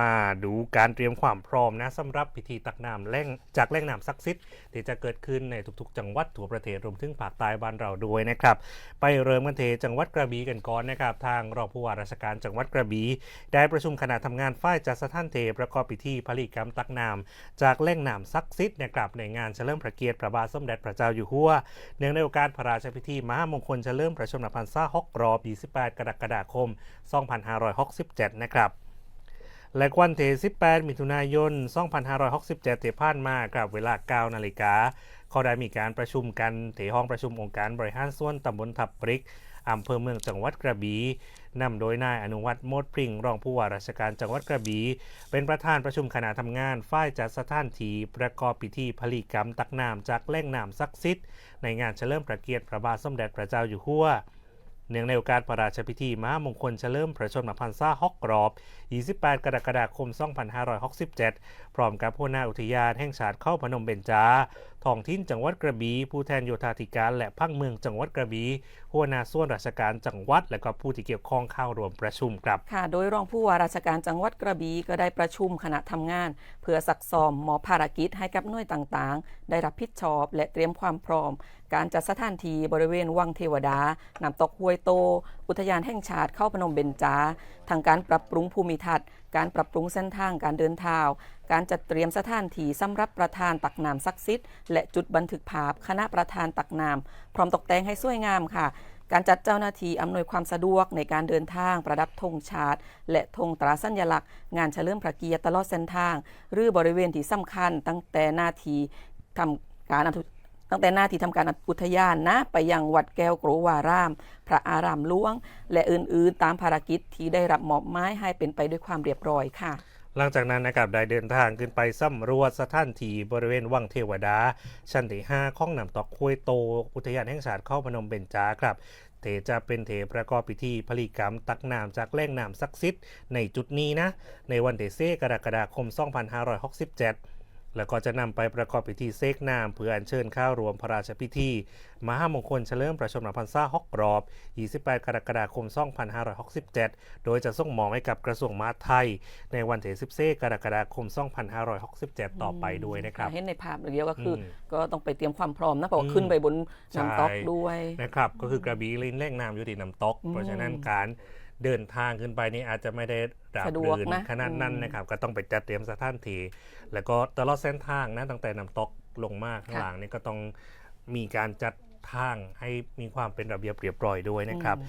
มาดูการเตรียมความพร้อมนะสำหรับพิธีตักน้ำแล่งจากแล่งน้ำศักดิ์สิทธิ์ที่จะเกิดขึ้นในทุกๆ จังหวัดทั่วประเทศรวมถึงภาคใต้บ้านเราด้วยนะครับ ไปเริ่มกันเทจังหวัดกระบี่กันก่อนนะครับ ทางรองผู้ว่าราชการจังหวัดกระบี่ได้ประชุมคณะทำงานฝ่ายจัดสถานเทประกอบพิธีผลิตกรรมตักน้ำจากแหล่งน้ำศักดิ์สิทธิ์นะครับในงานเฉลิมพระเกียรติพระบาทสมเด็จพระเจ้าอยู่หัวเนื่องในโอกาสพระราชพิธีมหามงคลเฉลิมพระชนมพรรษาฮอกรอบ 28 กรกฎาคม 2567 นะครับ และวันที่18 มิถุนายน 2567ที่ผ่านมากับเวลา 9 นาฬิกาเขาได้มีการประชุมกันที่ห้องประชุมองค์การบริหารส่วนตำบลทับปริกอำเภอเมืองจังหวัดกระบี่นำโดยนายอนุวัฒน์โมดพริงรองผู้ว่าราชการจังหวัดกระบี่เป็นประธานประชุมคณะทำงานฝ่ายจัดสถานที่ประกอบพิธีผลิกรรมตักน้ำจากแหล่งน้ำศักดิ์สิทธิ์ในงานเฉลิมพระเกียรติพระบาทสมเด็จพระเจ้าอยู่หัว เนื่องในโอกาสพระราชพิธีมหามงคลเฉลิมพระชนมพรรษาฮอกกรอบ 28 กรกฎาคม 2567 พร้อมกับผู้นาอุทยานแห่งชาติเข้าพนมเบญจา ท้องถิ่นจังหวัดกระบี่ผู้แทนโยธาธิการ และพังเมืองจังหวัดกระบี่หัวหน้าส่วนราชการจังหวัด และก็ผู้ที่เกี่ยวข้องเข้ารวมประชุมครับค่ะ โดยรองผู้ว่าราชการจังหวัดกระบี่ก็ได้ประชุมคณะทำงาน เพื่อสักซ้อมหมอภารกิจให้กับหน่วยต่างๆ ได้รับผิดชอบ และเตรียมความพร้อม การจัดสถานที่บริเวณวังเทวดาน้ำตกห้วยโต อุทยานแห่งชาติเข้าพนมเบญจา ทางการปรับปรุงภูมิทัศน์ การปรับปรุงเส้นทางการเดินเท้าการจัดเตรียมสถานที่สำหรับประธานตักน้ำศักดิ์สิทธิ์และจุดบันทึกภาพ คณะประธานตักน้ำพร้อมตกแต่งให้สวยงามค่ะ การจัดเจ้าหน้าที่อำนวยความสะดวกในการเดินทางประดับธงชาติ และธงตราสัญลักษณ์ งานเฉลิมพระเกียรติตลอดเส้นทาง หรือบริเวณที่สำคัญตั้งแต่นาทีทำการอนุ ตั้งแต่หน้าที่ทำการอุทยานนะ ไปยังวัดแก้วโกรวาราม พระอารามหลวง และอื่นๆ ตามภารกิจที่ได้รับมอบหมายให้เป็นไปด้วยความเรียบร้อยค่ะ หลังจากนั้นนะครับได้เดินทางขึ้นไปสำรวจสถานที่บริเวณวังเทวดา ชั้นที่5ของน้ำตอกห้วยโต อุทยานแห่งชาติเข้าพนมเบญจาครับเทจะเป็นเทประกอบพิธีผลิกรรมตักน้ำจากแหล่งน้ำศักดิ์สิทธิ์ในจุดนี้นะ ในวันที่เซกรกฎาคม 2567 แล้วก็จะนำไปประกอบพิธีเซกน้ำเพื่ออัญเชิญข้าวรวมพระราชพิธี มหามงคลเฉลิมพระชนมพรรษาฮอกรอบ 28 กรกฎาคม 2567 โดยจะส่งมอบให้กับกระทรวงมหาดไทย ในวันที่14กรกฎาคม 2567 ต่อไปด้วยนะครับ เห็นในภาพเดียวก็คืออมก็ต้องไปเตรียมความพร้อมนะเพราะว่าอืมขึ้นไปบนใช่น้ำตกด้วยนะครับ ก็คือกระบี่ลินแหล่งน้ำอยู่ที่น้ำตกอืมเพราะฉะนั้นการ เดินทางขึ้นไปนี่อาจจะไม่ได้ราบสะดวกรื่นนะขนาดนั้นอืมนะครับ ก็ต้องไปจัดเตรียมสถานที่แล้วก็ตลอดเส้นทางนะตั้งแต่น้ำตกลงมาข้างค่ะหลังนี่ก็ต้องมีการจัดทางให้มีความเป็นระเบียบเรียบร้อยด้วยนะครับ